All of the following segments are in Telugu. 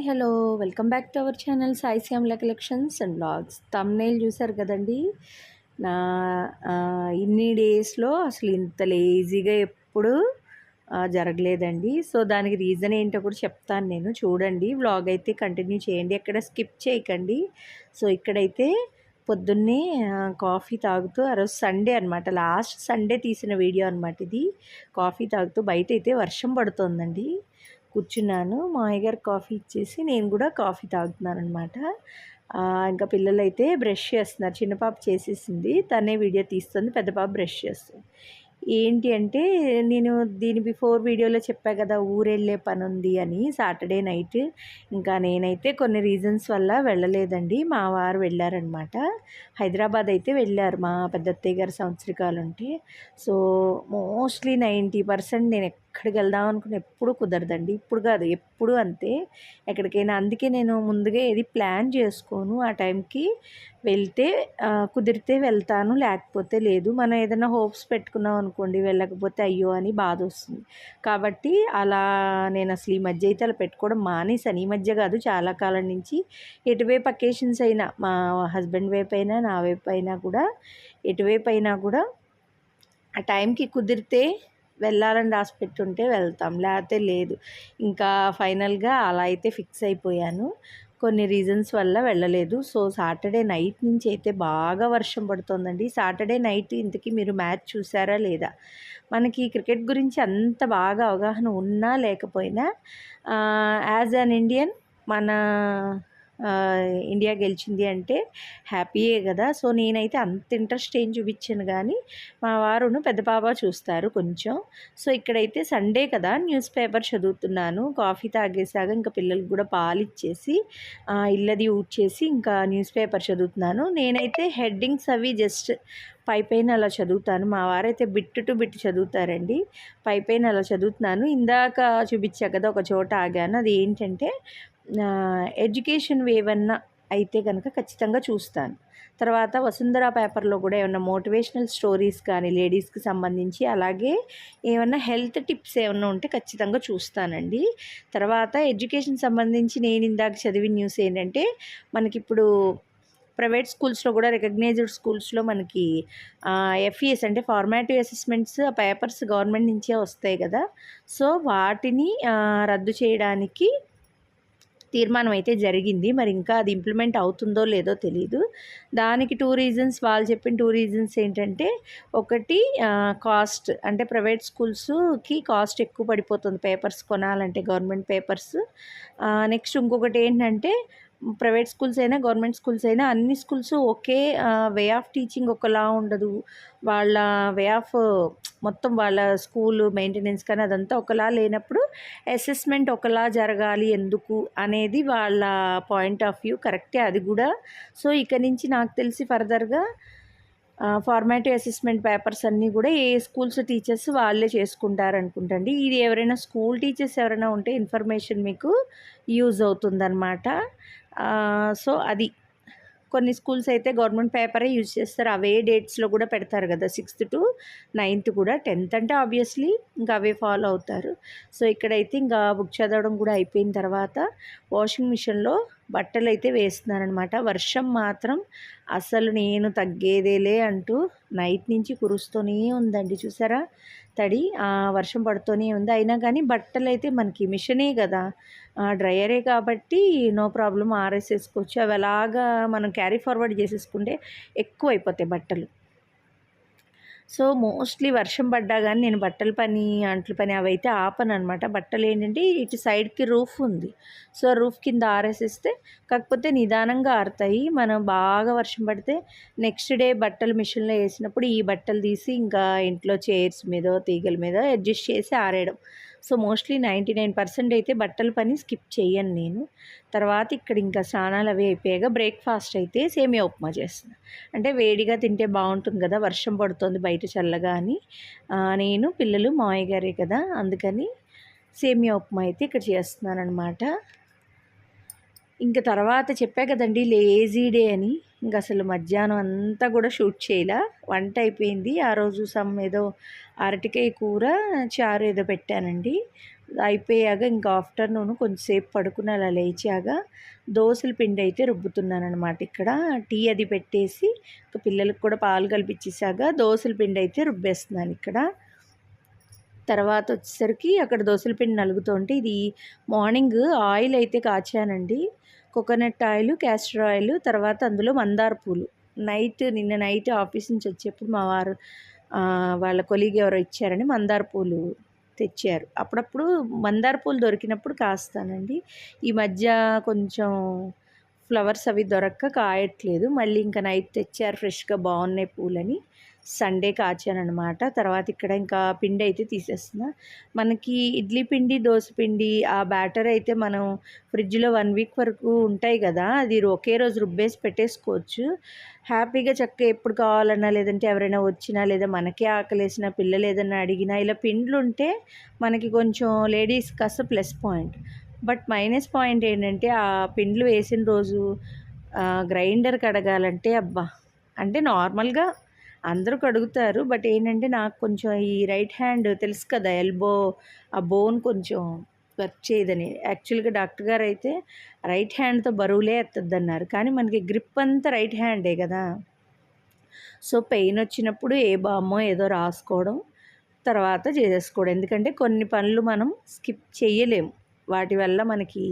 Hi hello. Welcome back to our channel Sai Shyamala collections and blogs. Thumbnail చూసారు కదండి? నా ఇన్ని డేస్లో అసలు ఇంత లేజీగా ఎప్పుడు జరగలేదండి. సో దానికి రీజన్ ఏంటో కూడా చెప్తాను నేను. చూడండి వ్లాగ్ అయితే కంటిన్యూ చేయండి. ఎక్కడ స్కిప్ చేయకండి. సో ఇక్కడైతే పొద్దున్నే కాఫీ తాగుతూ ఆ రోజు సండే అనమాట లాస్ట్ సండే తీసిన వీడియో అనమాట ఇది. కాఫీ తాగుతూ బయట అయితే వర్షం పడుతోందండి. కూర్చున్నాను. మా అయ్యగారు కాఫీ ఇచ్చేసి నేను కూడా కాఫీ తాగుతున్నాను అనమాట ఇంకా పిల్లలు అయితే బ్రష్ చేస్తున్నారు. చిన్న పాప చేసేసింది. తనే వీడియో తీస్తుంది. పెద్ద పాప బ్రష్ చేస్తుంది. ఏంటి అంటే నేను దీని బిఫోర్ వీడియోలో చెప్పా కదా ఊరెళ్ళే పని ఉంది అని సాటర్డే నైట్. ఇంకా నేనైతే కొన్ని రీజన్స్ వల్ల వెళ్ళలేదండి. మా వారు వెళ్ళారనమాట. హైదరాబాద్ అయితే వెళ్ళారు మా పెద్ద అత్తయ్య గారి సంవత్సరికాలు ఉంటే సో మోస్ట్లీ నైంటీ పర్సెంట్ నేను ఎక్కడికి వెళ్దాం అనుకుని ఎప్పుడు కుదరదండి. ఇప్పుడు కాదు ఎప్పుడు అంతే. ఎక్కడికైనా అందుకే నేను ముందుగా ఏది ప్లాన్ చేసుకోను. ఆ టైంకి వెళ్తే కుదిరితే వెళ్తాను లేకపోతే లేదు. మనం ఏదైనా హోప్స్ పెట్టుకున్నాం అనుకోండి వెళ్ళకపోతే అయ్యో అని బాధ వస్తుంది. కాబట్టి అలా నేను అసలు ఈ మధ్య అయితే అలా పెట్టుకోవడం మానేసాను ఈ మధ్య కాదు చాలా కాలం నుంచి. ఎటువైపు అకేషన్స్ అయినా మా హస్బెండ్ వైపు అయినా నా వైపు అయినా కూడా ఎటువైపు అయినా కూడా ఆ టైంకి కుదిరితే వెళ్ళాలని రాసి పెట్టుంటే వెళ్తాం. లేకపోతే లేదు. ఇంకా ఫైనల్గా అలా అయితే ఫిక్స్ అయిపోయాను. కొన్ని రీజన్స్ వల్ల వెళ్ళలేదు. సో సాటర్డే నైట్ నుంచి అయితే బాగా వర్షం పడుతోందండి. సాటర్డే నైట్ ఇంతకీ మీరు మ్యాచ్ చూసారా లేదా? మనకి క్రికెట్ గురించి అంత బాగా అవగాహన ఉన్నా లేకపోయినా యాజ్ అన్ ఇండియన్ మన ఇండియా గెలిచింది అంటే హ్యాపీయే కదా. సో నేనైతే అంత ఇంట్రెస్ట్ ఏం చూపించాను కానీ మా వారును పెద్ద పాప చూస్తారు కొంచెం. సో ఇక్కడైతే సండే కదా న్యూస్ పేపర్ చదువుతున్నాను. కాఫీ తాగేసాక ఇంకా పిల్లలకు కూడా పాలు ఇచ్చేసి ఇల్లది ఊడ్చేసి ఇంకా న్యూస్ పేపర్ చదువుతున్నాను. నేనైతే హెడ్డింగ్స్ అవి జస్ట్ పైపైన అలా చదువుతాను. మా వారైతే బిట్ టు బిట్ చదువుతారండి. పైపైన అలా చదువుతున్నాను. ఇందాక చూపించా కదా ఒక చోట ఆగాను. అది ఏంటంటే ఎడ్యుకేషన్ ఏమన్నా అయితే కనుక ఖచ్చితంగా చూస్తాను. తర్వాత వసుంధర పేపర్లో కూడా ఏమన్నా మోటివేషనల్ స్టోరీస్ కానీ లేడీస్కి సంబంధించి అలాగే ఏమన్నా హెల్త్ టిప్స్ ఏమన్నా ఉంటే ఖచ్చితంగా చూస్తానండి. తర్వాత ఎడ్యుకేషన్ సంబంధించి నేను ఇందాక చదివిన న్యూస్ ఏంటంటే మనకిప్పుడు ప్రైవేట్ స్కూల్స్లో కూడా రికగ్నైజ్డ్ స్కూల్స్లో మనకి ఎఫ్ఈఎస్ అంటే ఫార్మాటివ్ అసెస్మెంట్స్ ఆ పేపర్స్ గవర్నమెంట్ నుంచే వస్తాయి కదా. సో వాటిని రద్దు చేయడానికి తీర్మానం అయితే జరిగింది. మరి ఇంకా అది ఇంప్లిమెంట్ అవుతుందో లేదో తెలియదు దానికి టూ రీజన్స్ వాళ్ళు చెప్పిన టూ రీజన్స్ ఏంటంటే ఒకటి కాస్ట్ అంటే ప్రైవేట్ స్కూల్స్కి కాస్ట్ ఎక్కువ పడిపోతుంది. పేపర్స్ కొనాలంటే గవర్నమెంట్ పేపర్స్ నెక్స్ట్ ఇంకొకటి ఏంటంటే ప్రైవేట్ స్కూల్స్ అయినా గవర్నమెంట్ స్కూల్స్ అయినా అన్ని స్కూల్స్ ఒకే వే ఆఫ్ టీచింగ్ ఒకలా ఉండదు. వాళ్ళ వే ఆఫ్ మొత్తం వాళ్ళ స్కూల్ మెయింటెనెన్స్ కానీ అదంతా ఒకలా లేనప్పుడు అసెస్మెంట్ ఒకలా జరగాలి ఎందుకు అనేది వాళ్ళ పాయింట్ ఆఫ్ వ్యూ కరెక్టే అది కూడా. సో ఇక నుంచి నాకు తెలిసి ఫర్దర్గా ఫార్మాటివ్ అసెస్మెంట్ పేపర్స్ అన్నీ కూడా ఏ స్కూల్స్ టీచర్స్ వాళ్ళే చేసుకుంటారు అనుకుంటండి ఇది ఎవరైనా స్కూల్ టీచర్స్ ఎవరైనా ఉంటే ఇన్ఫర్మేషన్ మీకు యూజ్ అవుతుందన్నమాట. సో అది. కొన్ని స్కూల్స్ అయితే గవర్నమెంట్ పేపరే యూజ్ చేస్తారు. అవే డేట్స్లో కూడా పెడతారు కదా సిక్స్త్ టు నైన్త్ కూడా. టెన్త్ అంటే ఆబ్వియస్లీ ఇంకా అవే ఫాలో అవుతారు. సో ఇక్కడైతే ఇంకా బుక్ చదవడం కూడా అయిపోయిన తర్వాత వాషింగ్ మిషన్లో బట్టలు అయితే వేస్తున్నారనమాట వర్షం మాత్రం అసలు నేను తగ్గేదేలే అంటూ నైట్ నుంచి కురుస్తూనే ఉందండి. చూసారా? తడి ఆ, వర్షం పడుతూనే ఉంది. అయినా కానీ బట్టలు అయితే మనకి మిషనే కదా డ్రయరే కాబట్టి నో ప్రాబ్లం ఆరేసేసుకోవచ్చు. అవి అలాగా మనం క్యారీ ఫార్వర్డ్ చేసేసుకుంటే ఎక్కువ అయిపోతాయి బట్టలు. సో మోస్ట్లీ వర్షం పడ్డా కానీ నేను బట్టల పని అంట్ల పని అవి అయితే ఆపను అనమాట బట్టలు ఏంటంటే ఇటు సైడ్కి రూఫ్ ఉంది. సో రూఫ్ కింద ఆరేసేస్తే కాకపోతే నిదానంగా ఆరుతాయి. మనం బాగా వర్షం పడితే నెక్స్ట్ డే బట్టలు మిషన్లో వేసినప్పుడు ఈ బట్టలు తీసి ఇంకా ఇంట్లో చైర్స్ మీద తీగల మీద అడ్జస్ట్ చేసి ఆరేయడం. So mostly ninety nine percent అయితే బట్టల పని స్కిప్ చేయను నేను. తర్వాత ఇక్కడ ఇంకా స్నానాలు అవి అయిపోయాక బ్రేక్ఫాస్ట్ అయితే సేమియా ఉప్మా చేస్తున్నాను అంటే వేడిగా తింటే బాగుంటుంది కదా వర్షం పడుతుంది బయట చల్లగా అని. నేను పిల్లలు మావయ్య గారే కదా అందుకని సేమియా ఉప్మా అయితే ఇక్కడ చేస్తున్నాను అనమాట ఇంకా తర్వాత చెప్పా కదండి లేజీ డే అని. ఇంకా అసలు మధ్యాహ్నం అంతా కూడా షూట్ చేయలే. వంట అయిపోయింది. ఆ రోజు సమ్ ఏదో అరటికాయ కూర చారు ఏదో పెట్టానండి. అయిపోయాక ఇంకా ఆఫ్టర్నూన్ కొంచెంసేపు పడుకుని అలా లేచాక దోశల పిండి అయితే రుబ్బుతున్నాను అనమాట ఇక్కడ. టీ అది పెట్టేసి పిల్లలకు కూడా పాలు కల్పించేసాక దోశల పిండి అయితే రుబ్బేస్తున్నాను ఇక్కడ. తర్వాత వచ్చేసరికి అక్కడ దోశల పిండి నలుగుతుంటే ఇది మార్నింగ్ ఆయిల్ అయితే కాచానండి. కోకోనట్ ఆయిల్ క్యాస్టర్ ఆయిల్ తర్వాత అందులో మందార పూలు. నైట్ నిన్న నైట్ ఆఫీస్ నుంచి వచ్చేప్పుడు మా వారు వాళ్ళ కొలీగ్ ఎవరో ఇచ్చారని మందార పూలు తెచ్చారు. అప్పుడప్పుడు మందార పూలు దొరికినప్పుడు కాస్తానండి. ఈ మధ్య కొంచెం ఫ్లవర్స్ అవి దొరక్క కాయట్లేదు. మళ్ళీ ఇంకా నైట్ తెచ్చారు ఫ్రెష్గా బాగున్నాయి పూలని. సండే కాచాను అనమాట తర్వాత ఇక్కడ ఇంకా పిండి అయితే తీసేస్తున్నా. మనకి ఇడ్లీ పిండి దోశ పిండి ఆ బ్యాటర్ అయితే మనం ఫ్రిడ్జ్లో వన్ వీక్ వరకు ఉంటాయి కదా అది ఒకే రోజు రుబ్బేసి పెట్టేసుకోవచ్చు. హ్యాపీగా చక్కగా ఎప్పుడు కావాలన్నా లేదంటే ఎవరైనా వచ్చినా లేదా మనకే ఆకలేసిన పిల్లలు ఏదైనా అడిగినా ఇలా పిండ్లు ఉంటే మనకి కొంచెం లేడీస్ కాస్త plus point. But minus point ఏంటంటే ఆ పిండ్లు వేసిన రోజు గ్రైండర్ కడగాలంటే అబ్బా! అంటే నార్మల్గా అందరూ కడుగుతారు బట్ ఏంటంటే నాకు కొంచెం ఈ రైట్ హ్యాండ్ తెలుసు కదా ఎల్బో ఆ బోన్ కొంచెం వర్క్ చేయదని. యాక్చువల్గా డాక్టర్ గారు అయితే రైట్ హ్యాండ్తో బరువులే ఎత్తద్దన్నారు. కానీ మనకి గ్రిప్ అంతా రైట్ హ్యాండే కదా. సో పెయిన్ వచ్చినప్పుడు ఏ బామో ఏదో రాసుకోవడం తర్వాత చేసేసుకోవడం. ఎందుకంటే కొన్ని పనులు మనం స్కిప్ చేయలేము వాటి వల్ల మనకి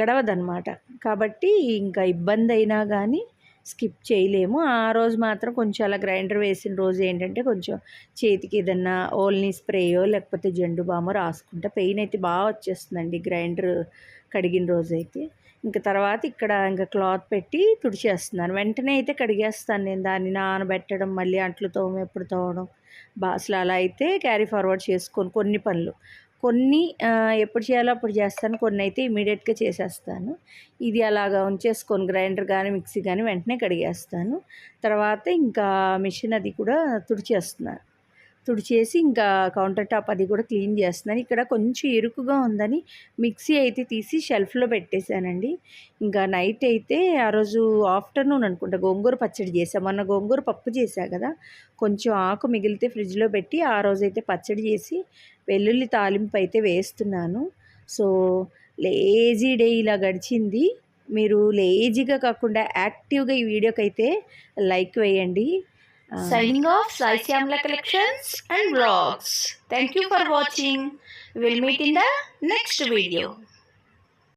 గడవదన్నమాట. కాబట్టి ఇంకా ఇబ్బంది అయినా కానీ స్కిప్ చేయలేము. ఆ రోజు మాత్రం కొంచెం అలా గ్రైండర్ వేసిన రోజు ఏంటంటే కొంచెం చేతికి ఏదన్నా ఓల్ని స్ప్రేయో లేకపోతే జెండు బామో రాసుకుంటా పెయిన్ అయితే బాగా వచ్చేస్తుందండి గ్రైండర్ కడిగిన రోజు అయితే. ఇంకా తర్వాత ఇక్కడ ఇంకా క్లాత్ పెట్టి తుడిచేస్తున్నాను. వెంటనే అయితే కడిగేస్తాను నేను దాన్ని నానబెట్టడం మళ్ళీ అంట్లు తోమ ఎప్పుడు తోవడం బా అసలు అలా అయితే క్యారీ ఫార్వర్డ్ చేసుకొని కొన్ని పనులు. కొన్ని ఎప్పుడు చేయాలో అప్పుడు చేస్తాను. కొన్ని అయితే ఇమీడియట్గా చేసేస్తాను. ఇది అలాగా ఉంచేసుకొని గ్రైండర్ కానీ మిక్సీ కానీ వెంటనే కడిగేస్తాను. తర్వాత ఇంకా మిషన్ అది కూడా తుడిచేస్తున్నాను. తుడిచేసి ఇంకా కౌంటర్ టాప్ అది కూడా క్లీన్ చేస్తున్నాను. ఇక్కడ కొంచెం ఇరుకుగా ఉందని మిక్సీ అయితే తీసి షెల్ఫ్లో పెట్టేశానండి. ఇంకా నైట్ అయితే ఆ రోజు ఆఫ్టర్నూన్ అనుకుంటా గోంగూర పచ్చడి చేసాం మొన్న గోంగూర పప్పు చేశా కదా. కొంచెం ఆకు మిగిలితే ఫ్రిడ్జ్లో పెట్టి ఆ రోజు అయితే పచ్చడి చేసి వెల్లుల్లి తాలింపు అయితే వేస్తున్నాను. సో లేజీ డే ఇలా గడిచింది. మీరు లేజీగా కాకుండా యాక్టివ్గా ఈ వీడియోకి అయితే లైక్ వేయండి. Signing off, Sai Syamla Collections and Vlogs. Thank you for watching. We'll meet in the next video.